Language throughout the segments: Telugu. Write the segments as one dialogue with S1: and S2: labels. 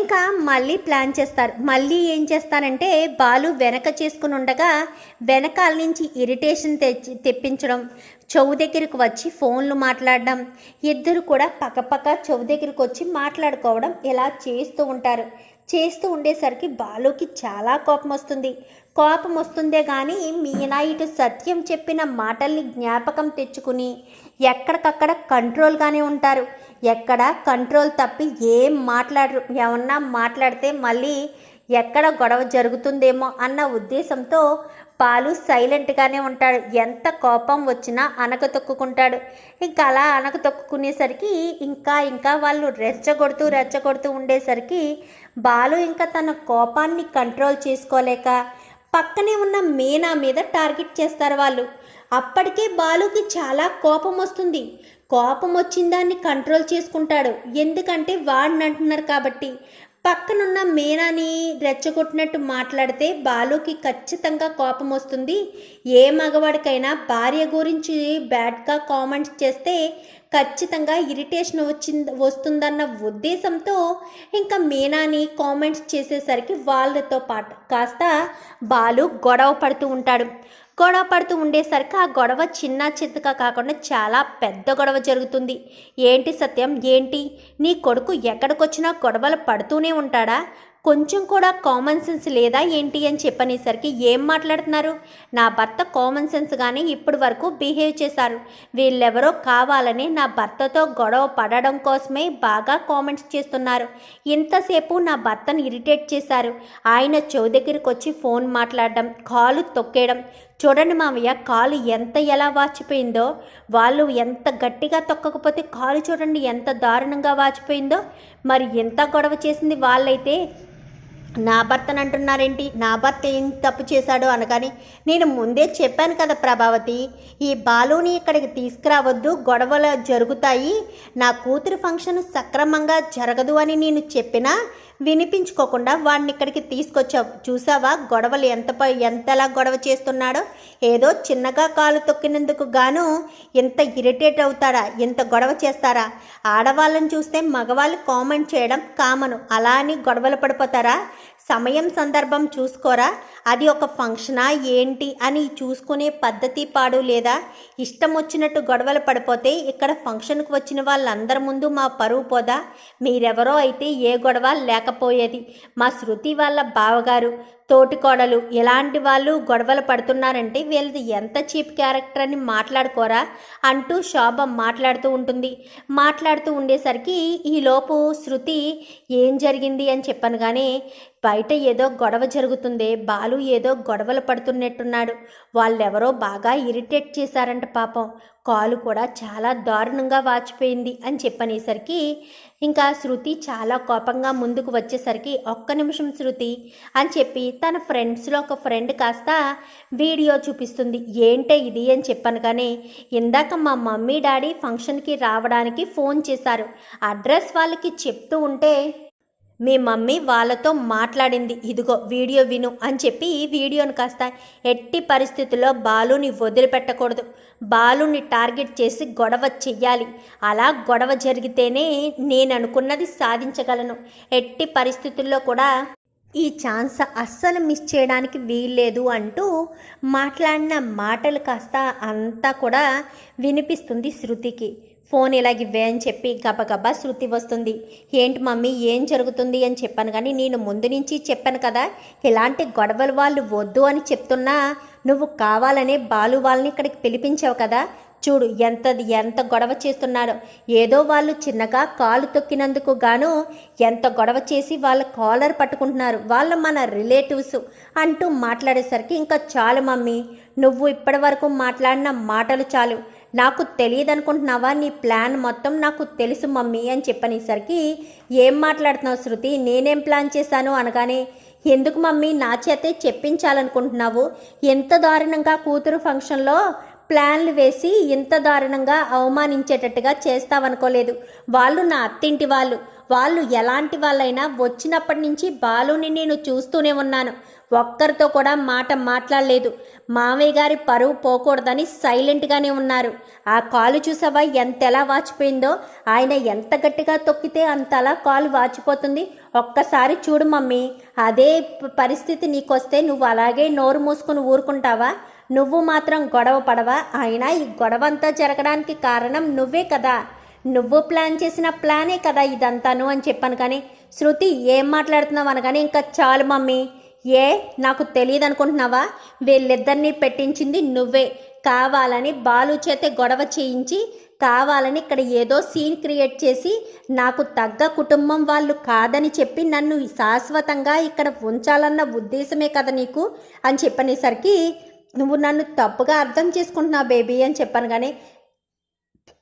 S1: ఇంకా మళ్ళీ ప్లాన్ చేస్తారు. మళ్ళీ ఏం చేస్తారంటే బాలు వెనక చేసుకుని ఉండగా వెనకాల నుంచి ఇరిటేషన్ తెచ్చి తెప్పించడం చెవు దగ్గరికి వచ్చి ఫోన్లు మాట్లాడడం ఇద్దరు కూడా పక్కపక్క చెవు దగ్గరికి వచ్చి మాట్లాడుకోవడం ఇలా చేస్తూ ఉంటారు. చేస్తూ ఉండేసరికి బాలుకి చాలా కోపం వస్తుంది. కోపం వస్తుందే కానీ మీనా ఇటు సత్యం చెప్పిన మాటల్ని జ్ఞాపకం తెచ్చుకుని ఎక్కడికక్కడ కంట్రోల్గానే ఉంటారు. ఎక్కడ కంట్రోల్ తప్పి ఏం మాట్లాడరు. ఏమన్నా మాట్లాడితే మళ్ళీ ఎక్కడ గొడవ జరుగుతుందేమో అన్న ఉద్దేశంతో పాలు సైలెంట్గానే ఉంటాడు. ఎంత కోపం వచ్చినా అనక తొక్కుకుంటాడు ఇంకా అలా అనక తొక్కుకునేసరికి ఇంకా ఇంకా వాళ్ళు రెచ్చగొడుతూ రెచ్చగొడుతూ ఉండేసరికి బాలు ఇంకా తన కోపాన్ని కంట్రోల్ చేసుకోలేక పక్కనే ఉన్న మీనా మీద టార్గెట్ చేస్తారు వాళ్ళు. అప్పటికే బాలుకి చాలా కోపం వస్తుంది. కోపం వచ్చిన దాన్ని కంట్రోల్ చేసుకుంటాడు. ఎందుకంటే వాడిని అంటున్నారు కాబట్టి. పక్కనున్న మీనాని రెచ్చగొట్టినట్టు మాట్లాడితే బాలుకి ఖచ్చితంగా కోపం వస్తుంది. ఏ మగవాడికైనా భార్య గురించి బ్యాడ్గా కామెంట్స్ చేస్తే ఖచ్చితంగా ఇరిటేషన్ వచ్చింది వస్తుందన్న ఉద్దేశంతో ఇంకా మీనాని కామెంట్స్ చేసేసరికి వాళ్ళతో పాటు కాస్త బాలు గొడవ పడుతూ ఉంటాడు. గొడవ పడుతూ ఉండేసరికి ఆ గొడవ చిన్న చిత్తగా కాకుండా చాలా పెద్ద గొడవ జరుగుతుంది. ఏంటి సత్యం? ఏంటి? నీ కొడుకు ఎక్కడికొచ్చినా గొడవలు పడుతూనే ఉంటాడా? కొంచెం కూడా కామన్ సెన్స్ లేదా ఏంటి అని చెప్పనేసరికి ఏం మాట్లాడుతున్నారు? నా భర్త కామన్ సెన్స్గానే ఇప్పటి వరకు బిహేవ్ చేశారు. వీళ్ళెవరో కావాలని నా భర్తతో గొడవ పడడం కోసమే బాగా కామెంట్స్ చేస్తున్నారు. ఇంతసేపు నా భర్తను ఇరిటేట్ చేశారు. ఆయన చెవు దగ్గరికి వచ్చి ఫోన్ మాట్లాడడం కాలు తొక్కేయడం చూడండి మామయ్య కాలు ఎంత ఎలా వాచిపోయిందో వాళ్ళు ఎంత గట్టిగా తొక్కకపోతే కాలు చూడండి ఎంత దారుణంగా వాచిపోయిందో. మరి ఎంత గొడవ చేసింది వాళ్ళైతే నా భర్తను అంటున్నారేంటి? నా భర్త ఏం తప్పు చేశాడో అనగాని నేను ముందే చెప్పాను కదా ప్రభావతి ఈ బాలుని ఇక్కడికి తీసుకురావద్దు గొడవలు జరుగుతాయి నా కూతురు ఫంక్షన్ సక్రమంగా జరగదు అని నేను చెప్పినా వినిపించుకోకుండా వాడిని ఇక్కడికి తీసుకొచ్చావు. చూసావా? గొడవలు ఎంత ప- ఎంతలా గొడవ చేస్తున్నాడో? ఏదో చిన్నగా కాలు తొక్కినందుకు గాను ఇంత ఇరిటేట్ అవుతారా? ఇంత గొడవ చేస్తారా? ఆడవాళ్ళని చూస్తే మగవాళ్ళు కామెంట్ చేయడం కామను. అలా అని గొడవలు పడిపోతారా? సమయం సందర్భం చూసుకోరా? అది ఒక ఫంక్షనా ఏంటి అని చూసుకునే పద్ధతి పాడు లేదా? ఇష్టం వచ్చినట్టు గొడవలు పడిపోతే ఇక్కడ ఫంక్షన్కి వచ్చిన వాళ్ళందరి ముందు మా పరువు పోదా? మీరెవరో అయితే ఏ గొడవ లేకపోయేది. మా శృతి వాళ్ళ బావగారు తోటికోడలు ఇలాంటి వాళ్ళు గొడవలు పడుతున్నారంటే వీళ్ళది ఎంత చీప్ క్యారెక్టర్ అని మాట్లాడుకోరా? అంటూ శోభ మాట్లాడుతూ ఉంటుంది. మాట్లాడుతూ ఉండేసరికి ఈలోపు శృతి ఏం జరిగింది? అని చెప్పాను కానీ బయట ఏదో గొడవ జరుగుతుంది బాలు ఏదో గొడవలు పడుతున్నట్టున్నాడు. వాళ్ళెవరో బాగా ఇరిటేట్ చేశారంట పాపం. కాలు కూడా చాలా దారుణంగా వాచిపోయింది అని చెప్పనేసరికి ఇంకా శృతి చాలా కోపంగా ముందుకు వచ్చేసరికి ఒక్క నిమిషం శృతి అని చెప్పి తన ఫ్రెండ్స్లో ఒక ఫ్రెండ్ కాస్త వీడియో చూపిస్తుంది. ఏంటే ఇది అని చెప్పాను కానీ ఇందాక మా మమ్మీ డాడీ ఫంక్షన్కి రావడానికి ఫోన్ చేశారు. అడ్రస్ వాళ్ళకి చెప్తూ ఉంటే మీ మమ్మీ వాళ్ళతో మాట్లాడింది. ఇదిగో వీడియో విను అని చెప్పి ఈ వీడియోను కాస్త ఎట్టి పరిస్థితుల్లో బాలుని వదిలిపెట్టకూడదు. బాలుని టార్గెట్ చేసి గొడవ చెయ్యాలి. అలా గొడవ జరిగితేనే నేను అనుకున్నది సాధించగలను. ఎట్టి పరిస్థితుల్లో కూడా ఈ ఛాన్స్ అస్సలు మిస్ చేయడానికి వీల్లేదు అంటూ మాట్లాడిన మాటలు కాస్త అంతా కూడా వినిపిస్తుంది శృతికి. ఫోన్ ఇలాగివ్వే అని చెప్పి గబగబా శృతి వస్తుంది. ఏంటి మమ్మీ ఏం జరుగుతుంది? అని చెప్పాను. కానీ నేను ముందు నుంచి చెప్పాను కదా ఇలాంటి గొడవలు వాళ్ళు వద్దు అని చెప్తున్నా నువ్వు కావాలనే బాలు వాళ్ళని ఇక్కడికి పిలిపించావు కదా. చూడు ఎంత ఎంత గొడవ చేస్తున్నారో ఏదో వాళ్ళు చిన్నగా కాలు తొక్కినందుకు గాను ఎంత గొడవ చేసి వాళ్ళ కాలర్ పట్టుకుంటున్నారు. వాళ్ళు మన రిలేటివ్స్ అంటూ మాట్లాడేసరికి ఇంకా చాలు మమ్మీ నువ్వు ఇప్పటి వరకు మాట్లాడిన మాటలు చాలు. నాకు తెలియదు అనుకుంటున్నావా నీ ప్లాన్ మొత్తం నాకు తెలుసు మమ్మీ అని చెప్పనేసరికి ఏం మాట్లాడుతున్నావు శృతి? నేనేం ప్లాన్ చేశాను? అనగానే ఎందుకు మమ్మీ? నా చేతే చెప్పించాలనుకుంటున్నావు. ఎంత దారుణంగా కూతురు ఫంక్షన్లో ప్లాన్లు వేసి ఇంత దారుణంగా అవమానించేటట్టుగా చేస్తావనుకోలేదు. వాళ్ళు నా అత్తింటి వాళ్ళు. వాళ్ళు ఎలాంటి వాళ్ళైనా వచ్చినప్పటి నుంచి బాలుని నేను చూస్తూనే ఉన్నాను. ఒక్కరితో కూడా మాట మాట్లాడలేదు. మామయ్య గారి పరువు పోకూడదని సైలెంట్గానే ఉన్నారు. ఆ కాలు చూసావా? ఎంతెలా వాచిపోయిందో? ఆయన ఎంత గట్టిగా తొక్కితే అంతలా కాలు వాచిపోతుంది. ఒక్కసారి చూడు మమ్మీ అదే పరిస్థితి నీకొస్తే నువ్వు అలాగే నోరు మూసుకుని ఊరుకుంటావా? నువ్వు మాత్రం గొడవ పడవా? అయినా ఈ గొడవ అంతా జరగడానికి కారణం నువ్వే కదా. నువ్వు ప్లాన్ చేసిన ప్లానే కదా ఇదంతాను అని చెప్పాను కానీ శృతి ఏం మాట్లాడుతున్నావు అనగానే ఇంకా చాలు మమ్మీ. ఏ నాకు తెలియదు అనుకుంటున్నావా వీళ్ళిద్దరినీ పెట్టించింది నువ్వే. కావాలని బాలు చేతే గొడవ చేయించి కావాలని ఇక్కడ ఏదో సీన్ క్రియేట్ చేసి నాకు తగ్గ కుటుంబం వాళ్ళు కాదని చెప్పి నన్ను శాశ్వతంగా ఇక్కడ ఉంచాలన్న ఉద్దేశమే కదా నీకు? అని చెప్పనేసరికి నువ్వు నన్ను తప్పుగా అర్థం చేసుకుంటున్నావు బేబీ అని చెప్పాను కానీ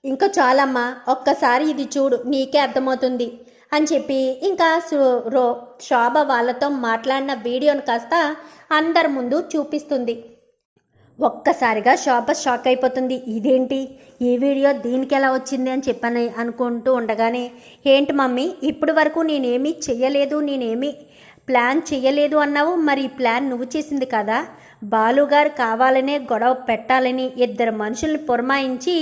S1: ఇంకా చాలమ్మా ఒక్కసారి ఇది చూడు నీకే అర్థమవుతుంది. అని చెప్పి ఇంకా రో శోభ వాళ్ళతో మాట్లాడిన వీడియోను కాస్త అందరి ముందు చూపిస్తుంది. ఒక్కసారిగా శోభ షాక్ అయిపోతుంది. ఇదేంటి? ఈ వీడియో దీనికి ఎలా వచ్చింది అని చెప్పని అనుకుంటూ ఉండగానే ఏంటి మమ్మీ ఇప్పటి వరకు నేనేమీ చెయ్యలేదు నేనేమీ ప్లాన్ చెయ్యలేదు అన్నావు? మరి ప్లాన్ నువ్వు చేసింది కదా? బాలుగారు కావాలనే గొడవ పెట్టాలని ఇద్దరు మనుషుల్ని పురమాయించి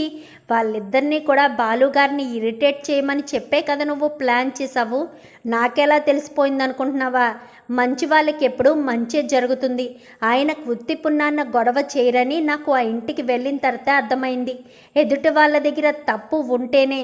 S1: వాళ్ళిద్దరినీ కూడా బాలుగారిని ఇరిటేట్ చేయమని చెప్పే కదా నువ్వు ప్లాన్ చేసావు నాకెలా తెలిసిపోయింది అనుకుంటున్నావా మంచి వాళ్ళకి ఎప్పుడూ మంచి జరుగుతుంది. ఆయనకు ఉత్తి పున్నాన్న గొడవ చేయరని నాకు ఆ ఇంటికి వెళ్ళిన తర్వాత అర్థమైంది. ఎదుటి వాళ్ళ దగ్గర తప్పు ఉంటేనే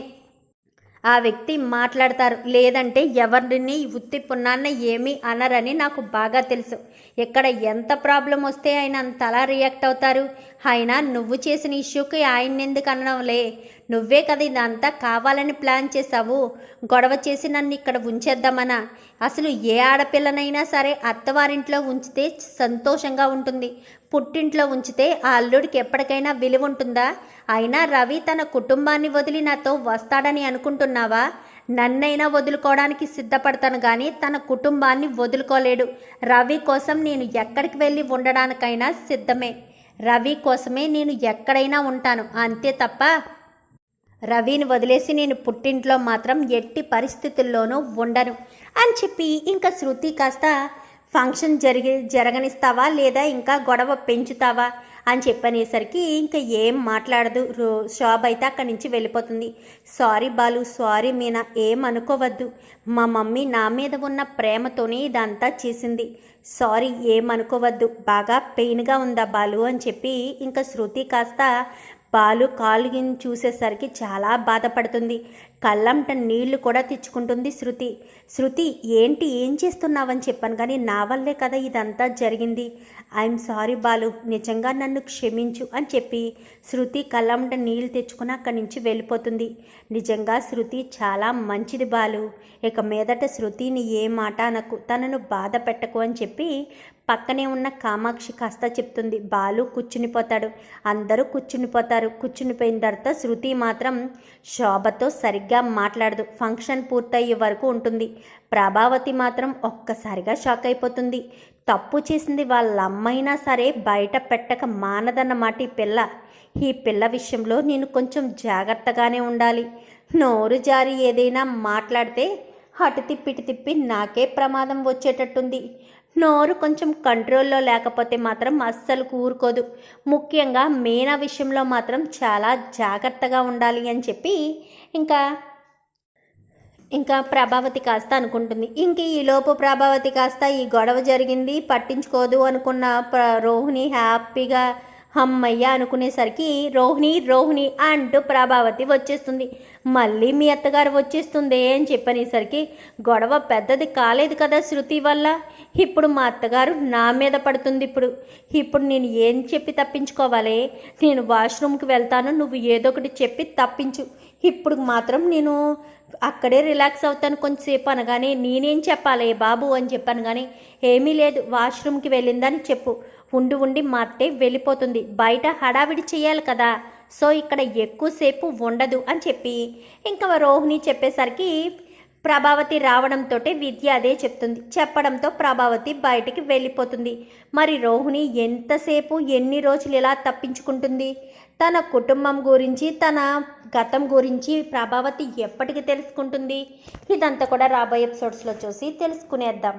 S1: ఆ వ్యక్తి మాట్లాడతారు. లేదంటే ఎవరిని ఉత్తి పున్నాన్న ఏమీ అనరని నాకు బాగా తెలుసు. ఇక్కడ ఎంత ప్రాబ్లం వస్తే ఆయన అంతలా రియాక్ట్ అవుతారు? అయినా నువ్వు చేసిన ఇష్యూకి ఆయన ఎందుకు అనడంలే. నువ్వే కదా ఇదంతా కావాలని ప్లాన్ చేసావు గొడవ చేసి నన్ను ఇక్కడ ఉంచేద్దామనా? అసలు ఏ ఆడపిల్లనైనా సరే అత్తవారింట్లో ఉంచితే సంతోషంగా ఉంటుంది. పుట్టింట్లో ఉంచితే ఆ అల్లుడికి ఎప్పటికైనా విలువ ఉంటుందా? అయినా రవి తన కుటుంబాన్ని వదిలి నాతో వస్తాడని అనుకుంటున్నావా? నన్నైనా వదులుకోవడానికి సిద్ధపడతాను కానీ తన కుటుంబాన్ని వదులుకోలేడు. రవి కోసం నేను ఎక్కడికి వెళ్ళి ఉండడానికైనా సిద్ధమే. రవి కోసమే నేను ఎక్కడైనా ఉంటాను. అంతే తప్ప రవిని వదిలేసి నేను పుట్టింట్లో మాత్రం ఎట్టి పరిస్థితుల్లోనూ ఉండను అని చెప్పి ఇంకా శృతి కాస్త ఫంక్షన్ జరిగి జరగనిస్తావా లేదా ఇంకా గొడవ పెంచుతావా అని చెప్పనేసరికి ఇంకా ఏం మాట్లాడదు. రో షాప్ అయితే అక్కడి నుంచి వెళ్ళిపోతుంది. సారీ బాలు సారీ మీనా ఏం అనుకోవద్దు. మా మమ్మీ నా మీద ఉన్న ప్రేమతోనే ఇదంతా చేసింది. సారీ ఏమనుకోవద్దు బాగా పెయిన్గా ఉందా బాలు? అని చెప్పి ఇంకా శృతి కాస్త బాలు కాలు చూసేసరికి చాలా బాధపడుతుంది. కళ్ళంట నీళ్ళు కూడా తెచ్చుకుంటుంది శృతి. శృతి ఏంటి ఏం చేస్తున్నావని చెప్పాను కానీ నా వల్లే కదా ఇదంతా జరిగింది. ఐఎమ్ సారీ బాలు నిజంగా నన్ను క్షమించు అని చెప్పి శృతి కళ్ళంట నీళ్ళు తెచ్చుకుని అక్కడి నుంచి వెళ్ళిపోతుంది. నిజంగా శృతి చాలా మంచిది బాలు. ఇక మీదట శృతిని ఏ మాట అనకు తనను బాధ పెట్టకు అని చెప్పి పక్కనే ఉన్న కామాక్షి కాస్త చెప్తుంది బాలు కూర్చునిపోతాడు. అందరూ కూర్చునిపోతారు. కూర్చునిపోయిన తర్వాత శృతి మాత్రం శోభతో సరిగ్గా మాట్లాడదు. ఫంక్షన్ పూర్తయ్యే వరకు ఉంటుంది. ప్రభావతి మాత్రం ఒక్కసారిగా షాక్ అయిపోతుంది. తప్పు చేసింది వాళ్ళ అమ్మైనా సరే బయట పెట్టక మానదన్నమాట ఈ పిల్ల. ఈ పిల్ల విషయంలో నేను కొంచెం జాగ్రత్తగానే ఉండాలి. నోరు జారి ఏదైనా మాట్లాడితే అటు తిప్పిటి తిప్పి నాకే ప్రమాదం వచ్చేటట్టుంది. నోరు కొంచెం కంట్రోల్లో లేకపోతే మాత్రం అస్సలు కూరుకోదు. ముఖ్యంగా మీనా విషయంలో మాత్రం చాలా జాగ్రత్తగా ఉండాలి అని చెప్పి ఇంకా ఇంకా ప్రభావతి కాస్త అనుకుంటుంది. ఇంక ఈలోపు ప్రభావతి కాస్త ఈ గొడవ జరిగింది పట్టించుకోదు అనుకున్న ప్ర రోహిణి హ్యాపీగా అమ్మయ్య అనుకునేసరికి రోహిణి రోహిణి అంటూ ప్రభావతి వచ్చేస్తుంది. మళ్ళీ మీ అత్తగారు వచ్చేస్తుంది అని చెప్పనేసరికి గొడవ పెద్దది కాలేదు కదా శృతి వల్ల. ఇప్పుడు మా అత్తగారు నా మీద పడుతుంది ఇప్పుడు. ఇప్పుడు నేను ఏం చెప్పి తప్పించుకోవాలి? నేను వాష్రూమ్కి వెళ్తాను నువ్వు ఏదో ఒకటి చెప్పి తప్పించు. ఇప్పుడు మాత్రం నేను అక్కడే రిలాక్స్ అవుతాను కొంచెంసేపు అనగానే నేనేం చెప్పాలి బాబు అని చెప్పాను కానీ ఏమీ లేదు. వాష్రూమ్కి వెళ్ళిందని చెప్పు. ఉండి ఉండి మా అత్తే వెళ్ళిపోతుంది. బయట హడావిడి చేయాలి కదా. సో ఇక్కడ ఎక్కువసేపు ఉండదు అని చెప్పి ఇంకా రోహిణి చెప్పేసరికి ప్రభావతి రావడంతో విద్య అదే చెప్తుంది. చెప్పడంతో ప్రభావతి బయటికి వెళ్ళిపోతుంది. మరి రోహిణి ఎంతసేపు ఎన్ని రోజులు ఇలా తప్పించుకుంటుంది? తన కుటుంబం గురించి తన గతం గురించి ప్రభావతి ఎప్పటికి తెలుసుకుంటుంది? ఇదంతా కూడా రాబోయే ఎపిసోడ్స్లో చూసి తెలుసుకునేద్దాం.